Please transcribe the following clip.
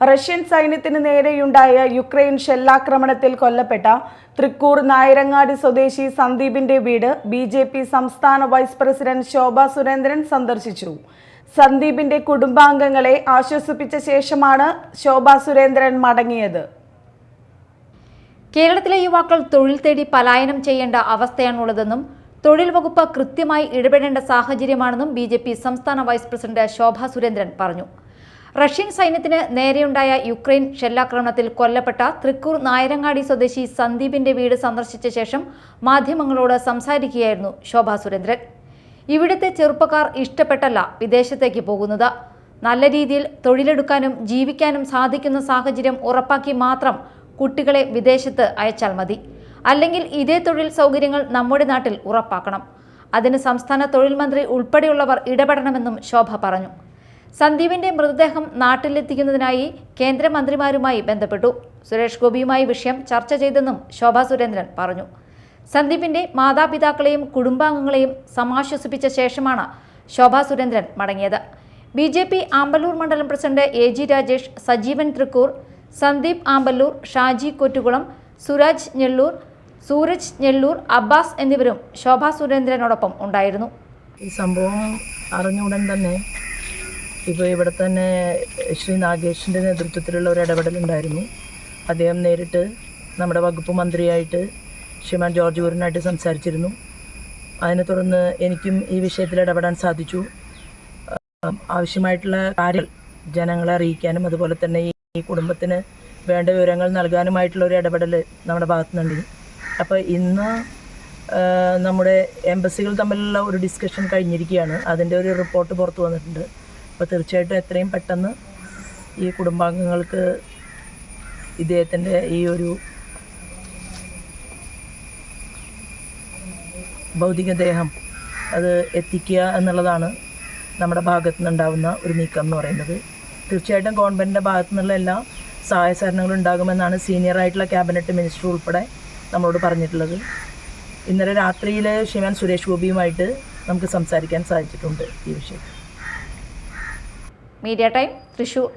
Russian സൈന്യത്തിന് നേരെയുണ്ടായ Ukraine ഷെല്ലാക്രമണത്തിൽ കൊല്ലപ്പെട്ട തൃക്കൂർ നായരങ്ങാടി സ്വദേശി സന്ദീപിന്റെ വീട് ബി ജെ പി സംസ്ഥാന വൈസ് പ്രസിഡന്റ് ശോഭ സുരേന്ദ്രൻ സന്ദർശിച്ചു. സന്ദീപിന്റെ കുടുംബാംഗങ്ങളെ ആശ്വസിപ്പിച്ച ശേഷമാണ് ശോഭ സുരേന്ദ്രൻ മടങ്ങിയത്. കേരളത്തിലെ യുവാക്കൾ തൊഴിൽ തേടി പലായനം ചെയ്യേണ്ട അവസ്ഥയാണുള്ളതെന്നും തൊഴിൽ വകുപ്പ് കൃത്യമായി ഇടപെടേണ്ട സാഹചര്യമാണെന്നും ബി സംസ്ഥാന വൈസ് പ്രസിഡന്റ് ശോഭ സുരേന്ദ്രൻ പറഞ്ഞു. റഷ്യൻ സൈന്യത്തിന് നേരെയുണ്ടായ യുക്രൈൻ ഷെല്ലാക്രമണത്തിൽ കൊല്ലപ്പെട്ട തൃക്കൂർ നായരങ്ങാടി സ്വദേശി സന്ദീപിന്റെ വീട് സന്ദർശിച്ച ശേഷം മാധ്യമങ്ങളോട് സംസാരിക്കുകയായിരുന്നു ശോഭാ സുരേന്ദ്രൻ. ഇവിടുത്തെ ചെറുപ്പക്കാർ ഇഷ്ടപ്പെട്ടല്ല വിദേശത്തേക്ക് പോകുന്നത്. നല്ല രീതിയിൽ തൊഴിലെടുക്കാനും ജീവിക്കാനും സാധിക്കുന്ന സാഹചര്യം ഉറപ്പാക്കി മാത്രം കുട്ടികളെ വിദേശത്ത് അയച്ചാൽ മതി. അല്ലെങ്കിൽ ഇതേ തൊഴിൽ സൗകര്യങ്ങൾ നമ്മുടെ നാട്ടിൽ ഉറപ്പാക്കണം. അതിന് സംസ്ഥാന തൊഴിൽ മന്ത്രി ഉൾപ്പെടെയുള്ളവർ ഇടപെടണമെന്നും ശോഭ പറഞ്ഞു. സന്ദീപിന്റെ മൃതദേഹം നാട്ടിലെത്തിക്കുന്നതിനായി കേന്ദ്രമന്ത്രിമാരുമായി ബന്ധപ്പെട്ടു. സുരേഷ് ഗോപിയുമായി വിഷയം ചർച്ച ചെയ്തെന്നും ശോഭാ സുരേന്ദ്രൻ പറഞ്ഞു. സന്ദീപിന്റെ മാതാപിതാക്കളെയും കുടുംബാംഗങ്ങളെയും സമാശ്വസിപ്പിച്ച ശേഷമാണ് ശോഭാ സുരേന്ദ്രൻ മടങ്ങിയത്. ബി ജെ പി ആമ്പല്ലൂർ മണ്ഡലം president A G Rajesh Sajeevan Thrikkur Sandeep Amballur Shaji Kottukulam Suraj Njellur Sooraj Njellur Abbas എന്നിവരും ശോഭാ സുരേന്ദ്രനോടൊപ്പം ഉണ്ടായിരുന്നു. ഈ സംഭവം അറിഞ്ഞ ഉടൻ തന്നെ ഇപ്പോൾ ഇവിടെ തന്നെ ശ്രീ നാഗേഷിന്റെ നേതൃത്വത്തിലുള്ള ഒരു ഇടപെടലുണ്ടായിരുന്നു അദ്ദേഹം നേരിട്ട് നമ്മുടെ വകുപ്പ് മന്ത്രിയായിട്ട് ശ്രീമാൻ ജോർജ് ഊരനായിട്ട് സംസാരിച്ചിരുന്നു. അതിനെ തുടർന്ന് എനിക്കും ഈ വിഷയത്തിൽ ഇടപെടാൻ സാധിച്ചു. ആവശ്യമായിട്ടുള്ള കാര്യങ്ങൾ ജനങ്ങളെ അറിയിക്കാനും അതുപോലെ തന്നെ ഈ കുടുംബത്തിന് വേണ്ട വിവരങ്ങൾ നൽകാനുമായിട്ടുള്ള ഒരു ഇടപെടൽ നമ്മുടെ ഭാഗത്തുനിന്നുണ്ട്. അപ്പോൾ ഇന്ന് നമ്മുടെ എംബസികൾ തമ്മിലുള്ള ഒരു ഡിസ്കഷൻ കഴിഞ്ഞിരിക്കുകയാണ്. അതിന്റെ ഒരു റിപ്പോർട്ട് പുറത്തു വന്നിട്ടുണ്ട്. അപ്പോൾ തീർച്ചയായിട്ടും എത്രയും പെട്ടെന്ന് ഈ കുടുംബാംഗങ്ങൾക്ക് ഇദ്ദേഹത്തിന്റെ ഈ ഒരു ഭൗതികദേഹം അത് എത്തിക്കുക എന്നുള്ളതാണ് നമ്മുടെ ഭാഗത്തു നിന്നുണ്ടാവുന്ന ഒരു നീക്കം എന്ന് പറയുന്നത്. തീർച്ചയായിട്ടും ഗവൺമെന്റിന്റെ ഭാഗത്തു നിന്നുള്ള എല്ലാ സഹായ സഹകരണങ്ങളും ഉണ്ടാകുമെന്നാണ് സീനിയർ ആയിട്ടുള്ള ക്യാബിനറ്റ് മിനിസ്റ്റർ ഉൾപ്പെടെ നമ്മളോട് പറഞ്ഞിട്ടുള്ളത്. ഇന്നലെ രാത്രിയിൽ ശ്രീമാൻ സുരേഷ് ഗോപിയുമായിട്ട് നമുക്ക് സംസാരിക്കാൻ സാധിച്ചിട്ടുണ്ട് ഈ വിഷയത്തിൽ. Media time Thrissur